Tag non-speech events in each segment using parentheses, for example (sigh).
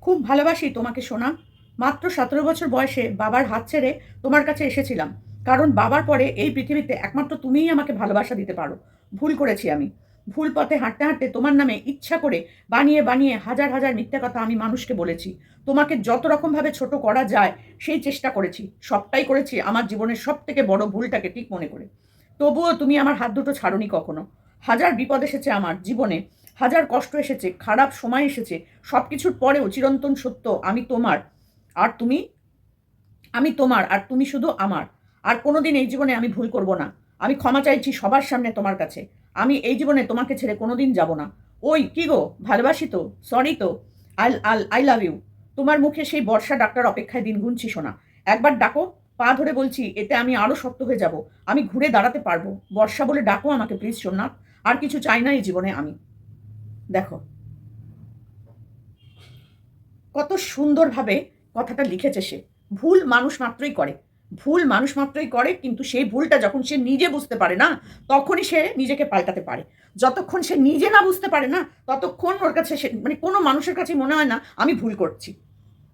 খুব ভালোবাসি তোমাকে শোনা মাত্র সতেরো বছর বয়সে বাবার হাত ছেড়ে তোমার কাছে এসেছিলাম। কারণ বাবার পরে এই পৃথিবীতে একমাত্র তুমিই আমাকে ভালোবাসা দিতে পারো। ভুল করেছি আমি। ভুল পথে হাঁটতে হাঁটতে তোমার নামে ইচ্ছা করে বানিয়ে বানিয়ে হাজার হাজার মিথ্যা কথা আমি মানুষকে বলেছি। তোমাকে যত রকমভাবে ছোট করা যায়, সেই চেষ্টা করেছি। সবটাই করেছি আমার জীবনের সব থেকে বড় ভুলটাকে ঠিক মনে করে। তবুও তুমি আমার হাত দুটো ছাড়নি কখনো। হাজার বিপদ এসেছে আমার জীবনে। হাজার কষ্ট এসেছে, খারাপ সময় এসেছে সব কিছুর পরেও চিরন্তন সত্য, আমি তোমার, আর তুমি? আমি তোমার, আর তুমি শুধু আমার। আর কোনোদিন এই জীবনে আমি ভুল করব না। আমি ক্ষমা চাইছি সবার সামনে তোমার কাছে। আমি এই জীবনে তোমাকে ছেড়ে কোনোদিন যাব না। ওই, কি গো? ভালোবাসি তো? সরি তো? আই আল আই লাভ ইউ তোমার মুখে সেই বর্ষা ডাক্তার অপেক্ষায় দিন গুনছি শোনা একবার ডাকো, পা ধরে বলছি, এতে আমি আরও শক্ত হয়ে যাব। আমি ঘুরে দাঁড়াতে পারব। বর্ষা বলে ডাকো আমাকে প্লিজ সোমনাথ। আর কিছু চাই না এই জীবনে আমি। দেখো। কত সুন্দরভাবে কথাটা লিখেছে সে। ভুল মানুষ মাত্রই করে। ভুল মানুষ মাত্রই করে, কিন্তু সেই ভুলটা যখন সে নিজে বুঝতে পারে না, তখনই সে নিজেকে পাল্টাতে পারে। যতক্ষণ সে নিজে না বুঝতে পারে না, ততক্ষণ ওর কাছে সে মানে কোনো মানুষের কাছে মনে হয় না, আমি ভুল করছি।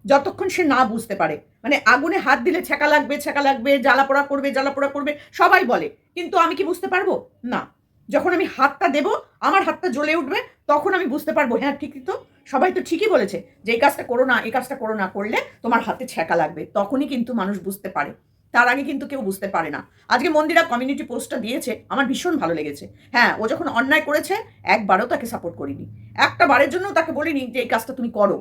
যতক্ষণ সে না বুঝতে পারে। মানে আগুনে হাত দিলে ছ্যাঁকা লাগবে ছ্যাঁকা লাগবে, জ্বালা পোড়া করবে, জ্বালা পোড়া করবে, সবাই বলে। কিন্তু আমি কি বুঝতে পারব? না। যখন আমি হাতটা দেব, আমার হাতটা জ্বলে উঠবে তখন আমি বুঝতে পারব হ্যাঁ ঠিকই তো, সবাই তো ঠিকই বলেছে যে এই কাজটা করো না, এই কাজটা করো না, করলে তোমার হাতে ছ্যাঁকা লাগবে। তখনই কিন্তু মানুষ বুঝতে পারে। তার আগে কিন্তু কেউ বুঝতে পারে না। আজকে মন্দিরা কমিউনিটি পোস্টটা দিয়েছে, আমার ভীষণ ভালো লেগেছে। হ্যাঁ ও যখন অন্যায় করেছে, একবারও তাকে সাপোর্ট করিনি। একটা বারের জন্য তাকে বলিনি যে এই কাজটা তুমি করো।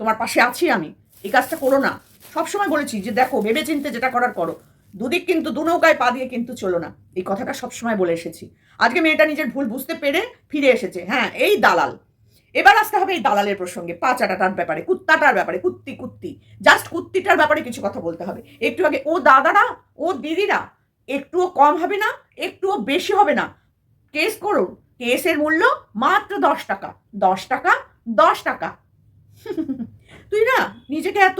তোমার পাশে আছি আমি, এই কাজটা করো না। সবসময় বলেছি যে দেখো ভেবে চিনতে যেটা করার করো। দুদিক কিন্তু, দু নৌকায় পা দিয়ে কিন্তু চলো না। এই কথাটা সবসময় বলে এসেছি। আজকে মেয়েটা নিজের ভুল বুঝতে পেরে ফিরে এসেছে। হ্যাঁ এই দালাল। এবার আসতে হবে এই দালালের প্রসঙ্গে। পাচাটাটার ব্যাপারে, কুত্তাটার ব্যাপারে, কুত্তি কুত্তি। জাস্ট কুত্তিটার ব্যাপারে কিছু কথা বলতে হবে। একটু আগে, ও দাদারা, ও দিদিরা, একটুও কম হবে না, একটুও বেশি হবে না। কেস করুন, কেসের মূল্য মাত্র দশ টাকা। দশ টাকা দশ টাকা। (laughs) তুই না নিজেকে এত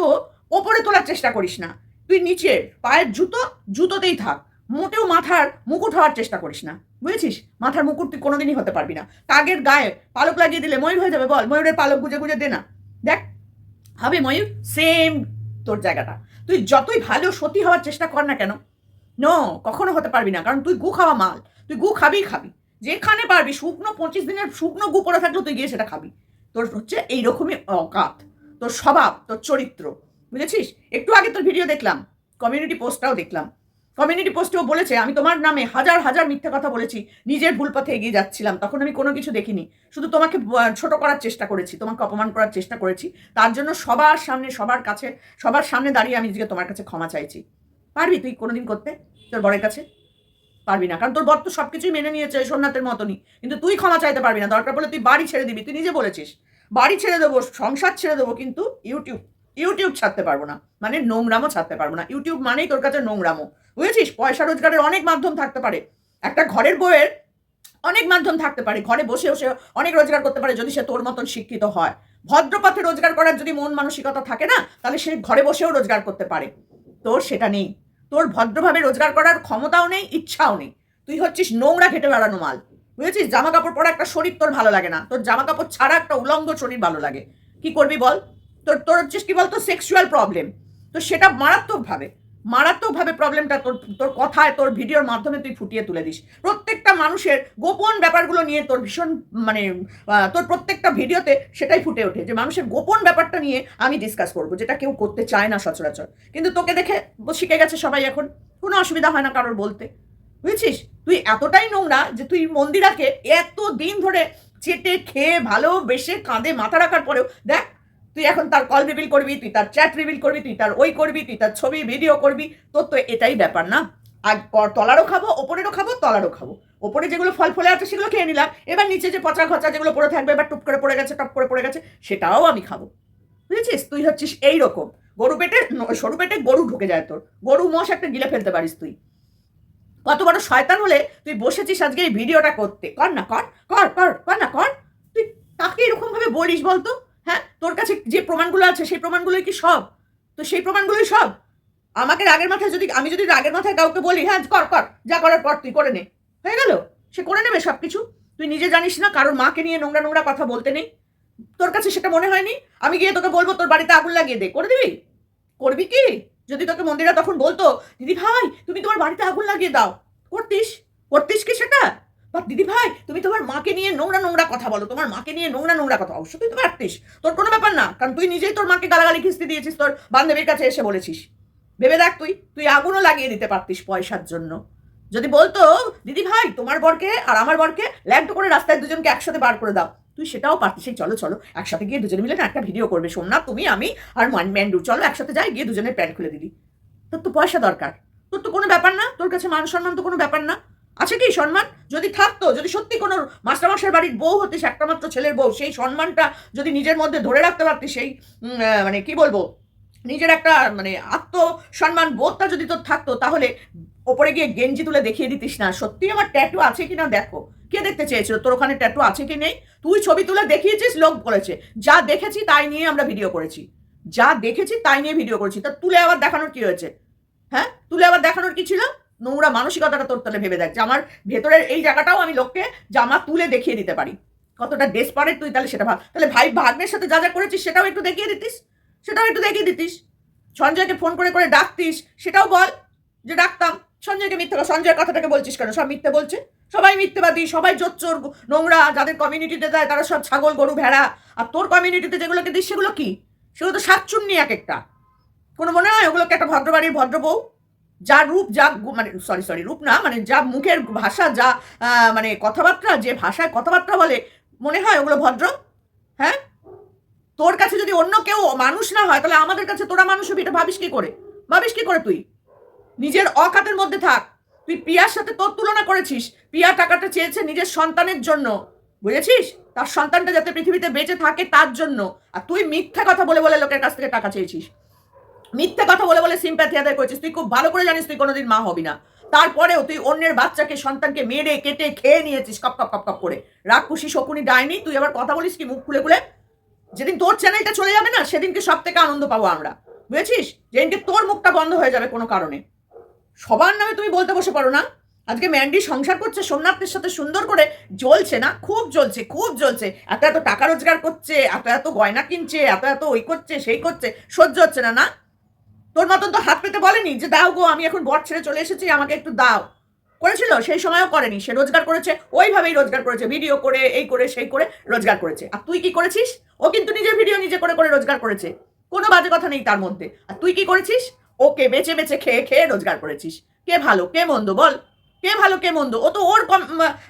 ওপরে তোলার চেষ্টা করিস না। তুই নিচে পায়ের জুতো, জুতোতেই থাক। মোটেও মাথার মুকুট হওয়ার চেষ্টা করিস না। বুঝেছিস? মাথার মুকুট তুই কোনোদিনই হতে পারবি না। কাগের গায়ে পালক লাগিয়ে দিলে ময়ূর হয়ে যাবে, বল। ময়ূরের পালক গুজে গুজে দে না। দেখ, হবে ময়ূর সেম তোর জায়গাটা। তুই যতই ভালো, সতী হওয়ার চেষ্টা কর না কেন। নো কখনো হতে পারবি না। কারণ তুই গু খাওয়া মাল। তুই গু খাবি খাবি। যেখানে পারবি, শুকনো পঁচিশ দিনের শুকনো গু পড়ে থাকলেও তুই গিয়ে সেটা খাবি। তোর হচ্ছে এইরকমই অকাত। তোর স্বভাব, তোর চরিত্র। বুঝেছিস? একটু আগে তোর ভিডিও দেখলাম কমিউনিটি পোস্টটাও দেখলাম। কমিউনিটি পোস্টেও বলেছে, আমি তোমার নামে হাজার হাজার মিথ্যা কথা বলেছি, নিজের ভুল পথে এগিয়ে যাচ্ছিলাম, তখন আমি কোনো কিছু দেখিনি। শুধু তোমাকে ছোট করার চেষ্টা করেছি, তোমাকে অপমান করার চেষ্টা করেছি। তার জন্য সবার সামনে, সবার কাছে, সবার সামনে দাঁড়িয়ে আমি নিজেকে তোমার কাছে ক্ষমা চাইছি। পারবি তুই কোনোদিন করতে, তোর বরের কাছে? পারবি না, কারণ তোর বর তো সব কিছুই মেনে নিয়েছে সোমনাথের মতনই। কিন্তু তুই ক্ষমা চাইতে পারবি না, দরকার পড়লে তুই বাড়ি ছেড়ে দিবি, তুই নিজে বলেছিস। বাড়ি ছেড়ে দেবো, সংসার ছেড়ে দেবো, কিন্তু ইউটিউব ইউটিউব ছাড়তে পারব না মানে নোংরামও ছাড়তে পারব না। ইউটিউব মানেই তোর কাছে নোংরামো, বুঝেছিস? পয়সা রোজগারের অনেক মাধ্যম থাকতে পারে। একটা ঘরের বইয়ের অনেক মাধ্যম থাকতে পারে, ঘরে বসে বসে অনেক রোজগার করতে পারে যদি সে তোর মতন শিক্ষিত হয়। ভদ্রপথে রোজগার করার যদি মন মানসিকতা থাকে না, তাহলে সে ঘরে বসেও রোজগার করতে পারে। তোর সেটা নেই। তোর ভদ্রভাবে রোজগার করার ক্ষমতাও নেই, ইচ্ছাও নেই। তুই হচ্ছিস নোংরা ঘেটে বেড়ানো মাল। বুঝেছিস? জামা কাপড় পরা একটা শরীর তোর ভালো লাগে না। তোর জামা কাপড় ছাড়া একটা উলঙ্গ শরীর ভালো লাগে। কি করবি বল? তোর তোর হচ্ছে কি বলতো সেক্সুয়াল প্রবলেম তো সেটা মারাত্মকভাবে মারাত্মকভাবে প্রবলেমটা তোর তোর কথায়, তোর ভিডিওর মাধ্যমে তুই ফুটিয়ে তুলে দিস। প্রত্যেকটা মানুষের গোপন ব্যাপারগুলো নিয়ে তোর ভীষণ মানে তোর প্রত্যেকটা ভিডিওতে সেটাই ফুটে ওঠে যে মানুষের গোপন ব্যাপারটা নিয়ে আমি ডিসকাস করব, যেটা কেউ করতে চায় না সচরাচর। কিন্তু তোকে দেখে শিখে গেছে সবাই এখন, কোনো অসুবিধা হয় না কারোর বলতে। বুঝেছিস? তুই এতটাই নোংরা যে তুই মন্দিরাকে এত দিন ধরে চেটে খেয়ে ভালোবেসে কাঁধে মাথা রাখার পরেও দেখ তুই এখন তার কল রিভিল করবি, তুই তার চ্যাট রিভিল করবি, তুই তার ওই করবি, তুই তার ছবি ভিডিও করবি। তোর তো এটাই ব্যাপার না। আর তলারও খাব, ওপরেরও খাব, তলারও খাব। ওপরে যেগুলো ফল ফলে আছে সেগুলো খেয়ে নিলাম। এবার নিচে যে পচা খচা যেগুলো পড়ে থাকবে, এবার টুপ করে পড়ে গেছে, টপ করে পড়ে গেছে, সেটাও আমি খাব। বুঝেছিস? তুই হচ্ছিস এই রকম গরু পেটে সরু পেটে গরু ঢুকে যায় তোর। গরু, মোষ একটা গিলে ফেলতে পারিস তুই। কত বড় শয়তান হলে তুই বসেছিস আজকে এই ভিডিওটা করতে। কর না, কর কর কর কর না, কর। তুই তাকে এরকমভাবে বলিস বলতো? হ্যাঁ তোর কাছে যে প্রমাণগুলো আছে, সেই প্রমাণগুলোই কি সব? তো সেই প্রমাণগুলোই সব? আমাকে রাগের মাথায় যদি, আমি যদি রাগের মাথায় কাউকে বলি হ্যাঁ কর কর, যা করার কর, তুই করে নে। হয়ে গেল? সে করে নেবে সব কিছু তুই নিজে জানিস না, কারোর মাকে নিয়ে নোংরা নোংরা কথা বলতে নেই। তোর কাছে সেটা মনে হয়নি? আমি গিয়ে তোকে বলব, তোর বাড়িতে আগুন লাগিয়ে দে, করে দিবি? করবি কি? যদি তোকে মন্দিরা তখন বলতো, দিদি ভাই, তুমি তোমার বাড়িতে আগুন লাগিয়ে দাও। করতিস? করতিস কি সেটা? বা দিদি ভাই, তুমি তোমার মাকে নিয়ে নোংরা নোংরা কথা বলো। তোমার মাকে নিয়ে নোংরা নোংরা কথা। অবশ্য তুই তো পারতিস তোর কোনো ব্যাপার না, কারণ তুই নিজেই তোর মাকে গালাগালি খিস্তি দিয়েছিস, তোর বান্ধবীর কাছে এসে বলেছিস। ভেবে দেখ তুই তুই আগুনও লাগিয়ে দিতে পারতিস পয়সার জন্য। যদি বলতো, দিদি ভাই, তোমার বরকে আর আমার বরকে ল্যান্ড করে রাস্তায় দুজনকে একসাথে বার করে দাও। তুই সেটাও পারতিস। সেই চলো চলো, একসাথে গিয়ে দুজনে মিলে না একটা ভিডিও করবে। সোমনাথ তুমি, আমি আর মান ম্যান্ডু, চলো একসাথে যাই, গিয়ে দুজনের প্যান্ট খুলে দিলি। তোর তো পয়সা দরকার। তোর তো কোনো ব্যাপার না, তোর কাছে মান সম্মান তো কোনো ব্যাপার না। আছে কি সম্মান? যদি থাকতো, যদি সত্যি কোনো মাস্টারমশাই বাড়ির বউ হতিস একটা মাত্র ছেলের বউ, সেই সম্মানটা যদি নিজের মধ্যে ধরে রাখতে পারতিস, সেই মানে কি বলব? নিজের একটা মানে আত্মসম্মান বোধটা যদি তোর থাকতো, তাহলে ওপরে গিয়ে গেঞ্জি তুলে দেখিয়ে দিতিস না। সত্যি আমার ট্যাটু আছে কি না দেখো। কে দেখতে চেয়েছিল? তোর ওখানে ট্যাটু আছে কি নেই? তুই ছবি তুলে দেখিয়েছিস, লোক বলেছে। যা দেখেছি তাই নিয়ে আমরা ভিডিও করেছি। যা দেখেছি তাই নিয়ে ভিডিও করেছি। তা তুলে আবার দেখানোর কি হয়েছে? হ্যাঁ? তুলে আবার দেখানোর কি ছিল? নোংরা মানসিকতাটা তোর তাহলে ভেবে দেখ। যে আমার ভেতরের এই জায়গাটাও আমি লোককে জামা তুলে দেখিয়ে দিতে পারি। কতটা ডেসপারেট তুই তাহলে সেটা ভাব। তাহলে ভাই ভাগ্নের সাথে যা যা করেছিস, সেটাও একটু দেখিয়ে দিতিস? সেটাও একটু দেখিয়ে দিতিস? সঞ্জয়কে ফোন করে করে ডাকতিস? সেটাও বল যে ডাকতাম। সঞ্জয়কে মিথ্যে সঞ্জয়ের কথাটাকে বলছিস কেন? সব মিথ্যে বলছে। সবাই মিথ্যেবাদী, সবাই জোচ্চোর, নোংরা, যাদের কমিউনিটিতে দেয় তারা সব ছাগল, গরু, ভেড়া। আর তোর কমিউনিটিতে যেগুলোকে দিস, সেগুলো কি? সেগুলো তো সাতচুন্নি এক একটা। কোনো মনে হয় ওগুলোকে একটা ভদ্রবাড়ির ভদ্র বউ যা রূপ, যা মানে সরি সরি রূপ না মানে যা মুখের ভাষা, যা মানে কথাবার্তা, যে ভাষায় কথাবার্তা বলে, মনে হয় ওগুলো ভদ্র? হ্যাঁ? তোর কাছে যদি অন্য কেউ মানুষ না হয়, তাহলে আমাদের কাছে তোরা মানুষ হবি, এটা ভাবিস কি করে? ভাবিস কি করে তুই? নিজের অকাতের মধ্যে থাক। তুই পিয়ার সাথে তোর তুলনা করেছিস। পিয়া টাকাটা চেয়েছে নিজের সন্তানের জন্য। বুঝেছিস? তার সন্তানটা যাতে পৃথিবীতে বেঁচে থাকে তার জন্য। আর তুই মিথ্যা কথা বলে বলে লোকের কাছ থেকে টাকা চেয়েছিস। মিথ্যে কথা বলে বলে সিম্প্যাথি আদায় করেছিস, তুই খুব ভালো করে জানিস তুই কোনোদিন মা হবি না। তারপরেও তুই অন্যের বাচ্চাকে, সন্তানকে মেরে, কেটে, খেয়ে নিয়েছিস, কপ কপ কপ কপ করে। রাগ খুশি শকুনি ডায়নি তুই আবার কথা বলিস কি, মুখ খুলে খুলে? যেদিন তোর চ্যানেলটা চলে যাবে না, সেদিনকে সব থেকে আনন্দ পাবো আমরা। বুঝেছিস? যেদিনকে তোর মুখটা বন্ধ হয়ে যাবে কোনো কারণে। সবার নামে তুমি বলতে বসে পারো না। আজকে ম্যান্ডি সংসার করছে, সোমনাথের সাথে সুন্দর করে জ্বলছে না? খুব জ্বলছে খুব জ্বলছে। এত এত টাকা রোজগার করছে, এত এত গয়না কিনছে, এত এত ওই করছে, সেই করছে, সহ্য হচ্ছে না না? তোর মতন তো হাত পেতে বলেনি যে দাও গো, আমি এখন বট ছেড়ে চলে এসেছি, আমাকে একটু দাও। করেছিল? সেই সময়ও করেনি। সে রোজগার করেছে, ওইভাবেই রোজগার করেছে। ভিডিও করে, এই করে, সেই করে রোজগার করেছে। আর তুই কি করেছিস? ও কিন্তু নিজের ভিডিও নিজে করে করে রোজগার করেছে। কোনো বাজে কথা নেই তার মধ্যে। আর তুই কি করেছিস? ওকে বেচে বেচে খেয়ে খেয়ে রোজগার করেছিস। কে ভালো, কে মন্দ বল? কে ভালো, কে মন্দ? ও তো ওর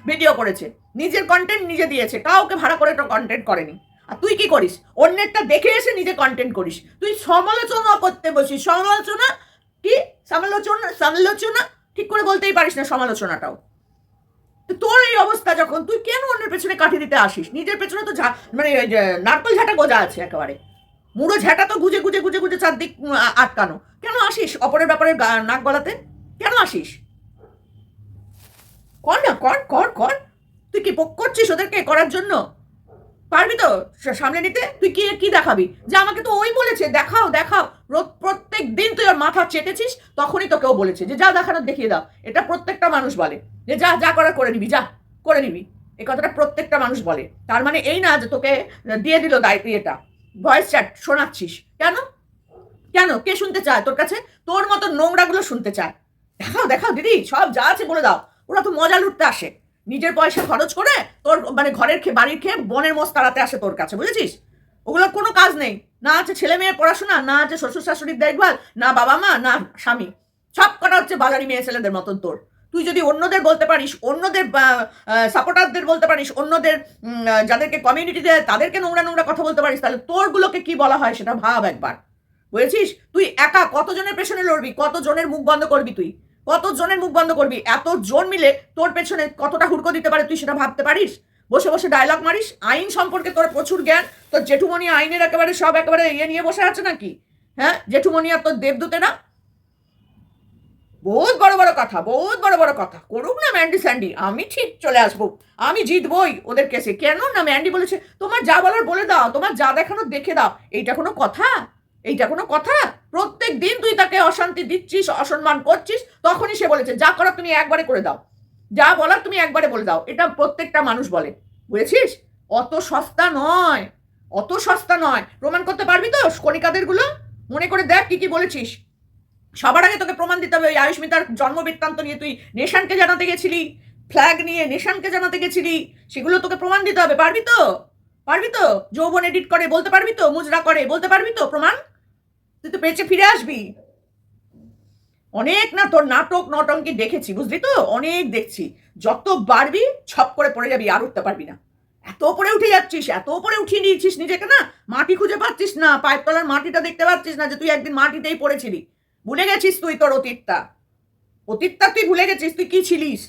ভিডিও করেছে। নিজের কন্টেন্ট নিজে দিয়েছে। কাউকে ভাড়া করে তো কন্টেন্ট করেনি। আর তুই কি করিস? অন্যেরটা দেখে এসে নিজে কন্টেন্ট করিস। তুই সমালোচনা করতে বসিস। সমালোচনা কি? সমালোচনা সমালোচনা? ঠিক করে বলতেই পারিস না সমালোচনাটাও। তোর এই অবস্থা যখন, তুই কেন অন্যের পেছনে কাঠি দিতে আসিস? নিজের পেছনে তো মানে নারকল ঝাঁটা গোজা আছে একেবারে। মুড়ো ঝাঁটা তো গুজে গুজে গুজে গুজে চারদিক আটকানো। কেন আসিস অপরের ব্যাপারে নাক গলাতে? কেন আসিস? কর না, কর কর কর। তুই কি পোক করছিস ওদেরকে করার জন্য? পারবি তো? সামনে নিতে? তুই কি কি দেখাবি? যে আমাকে তো ওই বলেছে, দেখাও দেখাও। প্রত্যেক দিন তুই ওর মাথা চেটেছিস, তখনই তোকেও বলেছে যে যা দেখানোর দেখিয়ে দাও। এটা প্রত্যেকটা মানুষ বলে। যে যা যা করার করে নিবি, যা, করে নিবি। এই কথাটা প্রত্যেকটা মানুষ বলে। তার মানে এই না যে তোকে দিয়ে দিল দায়িত্ব এটা ভয়েস চ্যাট শোনাচ্ছিস। কেন? কেন? কে শুনতে চায় তোর কাছে? তোর মতো নোংরাগুলো শুনতে চায়। দেখাও দেখাও, দিদি, সব যা আছে বলে দাও। ওরা তো মজা লুটতে আসে। নিজের পয়সা খরচ করে তোর মানে ঘরের খেয়ে বাড়ির খেয়ে বনের মোষ তাড়াতে আসে তোর কাছে, বুঝেছিস? ওগুলোর কোনো কাজ নেই। না আছে ছেলে মেয়ের পড়াশোনা, না আছে শ্বশুর শাশুড়ির দেখভাল, না বাবা মা, না স্বামী। সব কটা হচ্ছে বাজারি মেয়ে ছেলেদের মতন তোর। তুই যদি অন্যদের বলতে পারিস, অন্যদের সাপোর্টারদের বলতে পারিস, অন্যদের যাদেরকে কমিউনিটি দেয় তাদেরকে নোংরা নোংরা কথা বলতে পারিস, তাহলে তোরগুলোকে কি বলা হয় সেটা ভাব একবার। বুঝেছিস? তুই একা কতজনের পেছনে লড়বি, কতজনের মুখ বন্ধ করবি তুই? কত জনের মুখ বন্ধ করবি? এত জন মিলে তোর পেছনে কতটা হুড়কো দিতে পারে তুই সেটা ভাবতে পারিস? বসে বসে ডায়লগ মারিস? আইন সম্পর্কে তোর প্রচুর জ্ঞান। তোর জেঠুমণি আইনের একেবারে সব একেবারে ইয়ে নিয়ে বসে আছে নাকি? হ্যাঁ? জেঠুমণি আর তোর দেবদূতেরা বহুত বড় বড় কথা, বহুত বড় বড় কথা। করুক না ম্যান্ডি স্যান্ডি, আমি ঠিক চলে আসব। আমি জিতবই ওদের কেসে। কেন না ম্যান্ডি বলেছে, তোমার যা বলার বলে দাও, তোমার যা দেখানো দেখে দাও। এইটা কোনো কথা? এইটা কোনো কথা? প্রত্যেক দিন তুই তাকে অশান্তি দিচ্ছিস, অসম্মান করছিস, তখনই সে বলেছে, যা করার তুমি একবারে করে দাও। যা বলার তুমি একবারে বলে দাও। এটা প্রত্যেকটা মানুষ বলে। বুঝেছিস? অত সস্তা নয়। অত সস্তা নয়। প্রমাণ করতে পারবি তো কণিকাদেরগুলো মনে করে দেখ কি কি বলেছিস। সবার আগে তোকে প্রমাণ দিতে হবে, ওই আয়ুষ্মিতার জন্ম বৃত্তান্ত নিয়ে তুই নেশানকে জানাতে গেছিলি, ফ্ল্যাগ নিয়ে নেশানকে জানাতে গেছিলি, সেগুলো তোকে প্রমাণ দিতে হবে, পারবি তো? পারবি তো? যৌবন এডিট করে, বলতে পারবি তো? মুজরা করে, বলতে পারবি তো প্রমাণ? তুই তো পেঁচে ফিরে আসবি। অনেক না তোর নাটক নটঙ্কি দেখেছি, বুঝলি তো? অনেক দেখছি। যত বাড়বি, ছপ করে পড়ে যাবি, আর উঠতে পারবি না। এত উপরে উঠে যাচ্ছিস, এত উপরে উঠিয়ে নিয়েছিস নিজেকে না? মাটি খুঁজে পাচ্ছিস না, পায়ের তলার মাটিটা দেখতে পাচ্ছিস না যে তুই একদিন মাটিতেই পড়েছিলি। ভুলে গেছিস তুই তোর অতীতটা। অতীতটা তুই ভুলে গেছিস, তুই কি ছিলিস?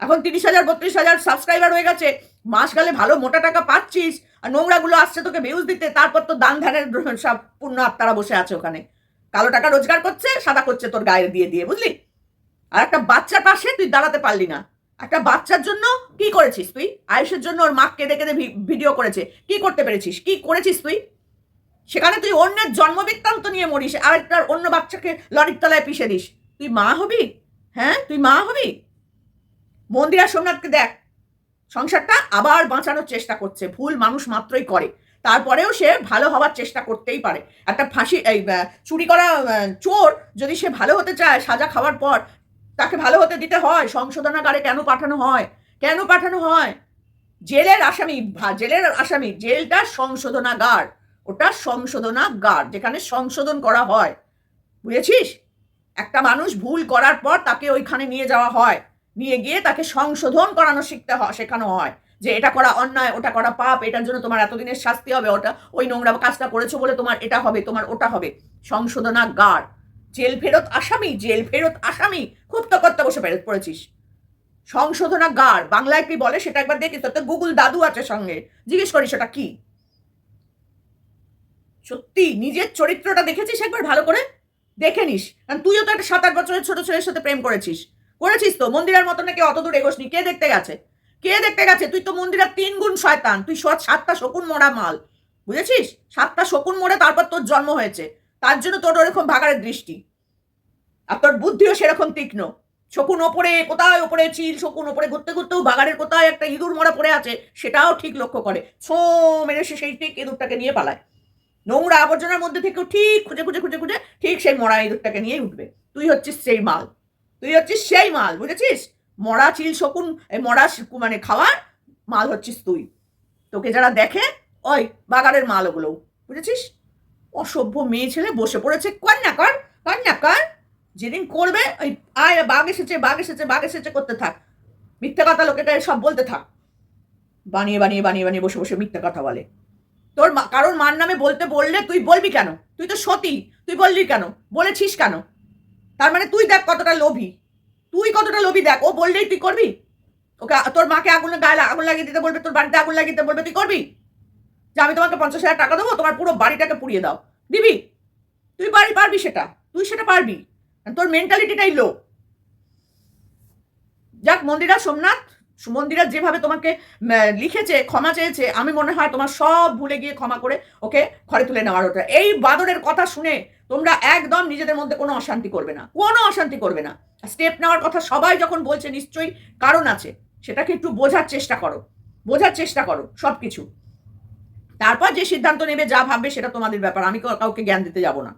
এখন তিরিশ হাজার, বত্রিশ হাজার সাবস্ক্রাইবার হয়ে গেছে। মাস গেলে ভালো মোটা টাকা পাচ্ছিস। আর নোংরাগুলো আসছে তোকে ভিউজ দিতে, তারপর তো দান ধ্যানের সব পূর্ণ আত্মারা বসে আছে ওখানে। কালো টাকা রোজগার করছে, সাদা করছে তোর গায়ে দিয়ে দিয়ে, বুঝলি? আর একটা বাচ্চার পাশে তুই দাঁড়াতে পারলি না। একটা বাচ্চার জন্য কি করেছিস তুই? আয়ুষের জন্য ওর মা কেঁদে কেঁদে ভিডিও করেছে। কি করতে পেরেছিস? কি করেছিস তুই? সেখানে তুই অন্যের জন্ম বৃত্তান্ত নিয়ে মরিস আর একটা অন্য বাচ্চাকে লরির তলায় পিষে দিস। তুই মা হবি? হ্যাঁ? তুই মা হবি? মন্দিরা সোমনাথকে দেখ সংসারটা আবার বাঁচানোর চেষ্টা করছে। ভুল মানুষ মাত্রই করে। তারপরেও সে ভালো হওয়ার চেষ্টা করতেই পারে। একটা ফাঁসি, এই চুরি করা চোর যদি সে ভালো হতে চায় সাজা খাওয়ার পর, তাকে ভালো হতে দিতে হয়। সংশোধনাগারে কেন পাঠানো হয়? কেন পাঠানো হয়? জেলের আসামি জেলের আসামি, জেলটা সংশোধনাগার। ওটা সংশোধনাগার, যেখানে সংশোধন করা হয়। বুঝেছিস? একটা মানুষ ভুল করার পর তাকে ওইখানে নিয়ে যাওয়া হয়। নিয়ে গিয়ে তাকে সংশোধন করানো শিখতে হয় শেখানো হয় যে এটা করা অন্যায়, ওটা করা পাপ, এটার জন্য তোমার এতদিনের শাস্তি হবে, ওটা, ওই নোংরা কাজটা করেছ বলে তোমার এটা হবে, তোমার ওটা হবে। সংশোধনাগার। জেল ফেরত আসামি, জেল ফেরত আসামি। খুব তকত্তা বসে ফেরত পড়েছিস। সংশোধনাগার। বাংলায় কি বলে সেটা একবার দেখিস, তোর গুগল দাদু আছে সঙ্গে। জিজ্ঞেস করিস সেটা কি? সত্যি, নিজের চরিত্রটা দেখেছিস একবার ভালো করে? দেখে নিস। কারণ তুইও তো একটা সাত আট বছরের ছোট ছেলের সাথে প্রেম করেছিস। করেছিস তো? মন্দিরের মতো নাকি অত দূর এগোসনি? কে দেখতে গেছে? কে দেখতে গেছে? তুই তো মন্দিরের তিন গুণ শয়তান। তুই সাতটা শকুন মোড়া মাল। বুঝেছিস? সাতটা শকুন মোড়ে তারপর তোর জন্ম হয়েছে। তার জন্য তোর ওরকম ভাগাড়ের দৃষ্টি। আর তোর বুদ্ধিও সেরকম তীক্ষ্ণ। শকুন ওপরে, কোথায় ওপরে চিল? শকুন ওপরে ঘুরতে ঘুরতেও বাগানের কোথায় একটা ইঁদুর মরা পড়ে আছে, সেটাও ঠিক লক্ষ্য করে। ছো, মেরে সে সেই ঠিক ইঁদুরটাকে নিয়ে পালায়। নোংরা আবর্জনার মধ্যে থেকেও ঠিক খুঁজে খুঁজে খুঁজে খুঁজে, ঠিক সেই মরা ইঁদুরটাকে নিয়েই উঠবে। তুই হচ্ছিস সেই মাল। তুই হচ্ছিস সেই মাল, বুঝেছিস? মরা চিল শকুন মরা মানে খাওয়ার মাল হচ্ছিস তুই। তোকে যারা দেখে, ওই বাগানের মাল ওগুলো বুঝেছিস? অসভ্য মেয়ে ছেলে বসে পড়েছে, কন্যা কর কন্যা কর। যেদিন করবে, ওই আয়, বাঘ এসেছে বাঘ এসেছে বাঘ এসেছে, করতে থাক। মিথ্যা কথা লোকেটা সব বলতে থাক। বানিয়ে বানিয়ে বানিয়ে বানিয়ে বসে বসে মিথ্যা কথা বলে। তোর কারোর মার নামে বলতে, বললে তুই বলবি কেন? তুই তো সতী, তুই বললি কেন? বলেছিস কেন? তার মানে তুই দেখ কতটা লোভী। তুই কতটা লোভী দেখ। ও বললেই তুই করবি। ওকে, তোর মাকে আগুন গায়ে আগুন লাগিয়ে দিতে বলবে, তোর বাড়িতে আগুন লাগিয়ে দিতে বলবে, তুই করবি? যে আমি তোমাকে পঞ্চাশ হাজার টাকা দেবো, তোমার পুরো বাড়িটাকে পুড়িয়ে দাও। দিবি? তুই বাড়ি পারবি সেটা। তুই সেটা পারবি। তোর মেন্টালিটিটাই লো যাক, মন্দিরা, সোমনাথ মন্দিরা যেভাবে তোমাকে লিখেছে, ক্ষমা চেয়েছে, আমি মনে হয় তোমার সব ভুলে গিয়ে ক্ষমা করে ওকে ঘরে তুলে নেওয়ার ওটা। এই বাদরের কথা শুনে তোমরা একদম নিজেদের মধ্যে কোনো অশান্তি করবে না। কোনো অশান্তি করবে না। স্টেপ নেওয়ার কথা সবাই যখন বলছে, নিশ্চয়ই কারণ আছে। সেটাকে একটু বোঝার চেষ্টা করো। বোঝার চেষ্টা করো সব কিছু তারপর যে সিদ্ধান্ত নেবে, যা ভাববে, সেটা তোমাদের ব্যাপার। আমি কাউকে জ্ঞান দিতে যাব না।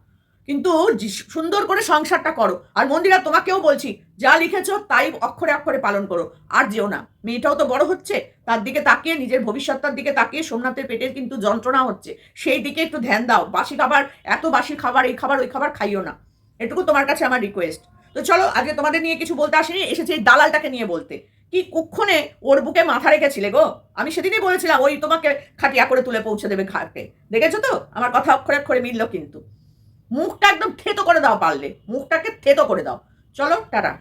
কিন্তু সুন্দর করে সংসারটা করো। আর মন্দিরা, তোমাকেও বলছি, যা লিখেছো তাই অক্ষরে অক্ষরে পালন করো, আর যেও না। মেয়েটাও তো বড় হচ্ছে, তার দিকে তাকিয়ে, নিজের ভবিষ্যৎটার দিকে তাকিয়ে সোমনাথের পেটের কিন্তু যন্ত্রণা হচ্ছে। সেই দিকে একটু ধ্যান দাও, বাসি খাবার, এত বাসি খাবার, এই খাবার, ওই খাবার খাইও না। এটুকু তোমার কাছে আমার রিকোয়েস্ট তো চলো আজকে তোমাদের নিয়ে কিছু বলতে আসেনি, এসেছে এই দালালটাকে নিয়ে বলতে। কি কুক্ষণে ওর বুকে মাথা রেখেছিলে গো? আমি সেদিনই বলেছিলাম, ওই তোমাকে খাটিয়া করে তুলে পৌঁছে দেবে ঘাটে। দেখেছ তো? আমার কথা অক্ষরে অক্ষরে মিললো কিন্তু। মুখটা একদম থেতো করে দাও পারলে। মুখটাকে থেতো করে দাও। চলো টাটা।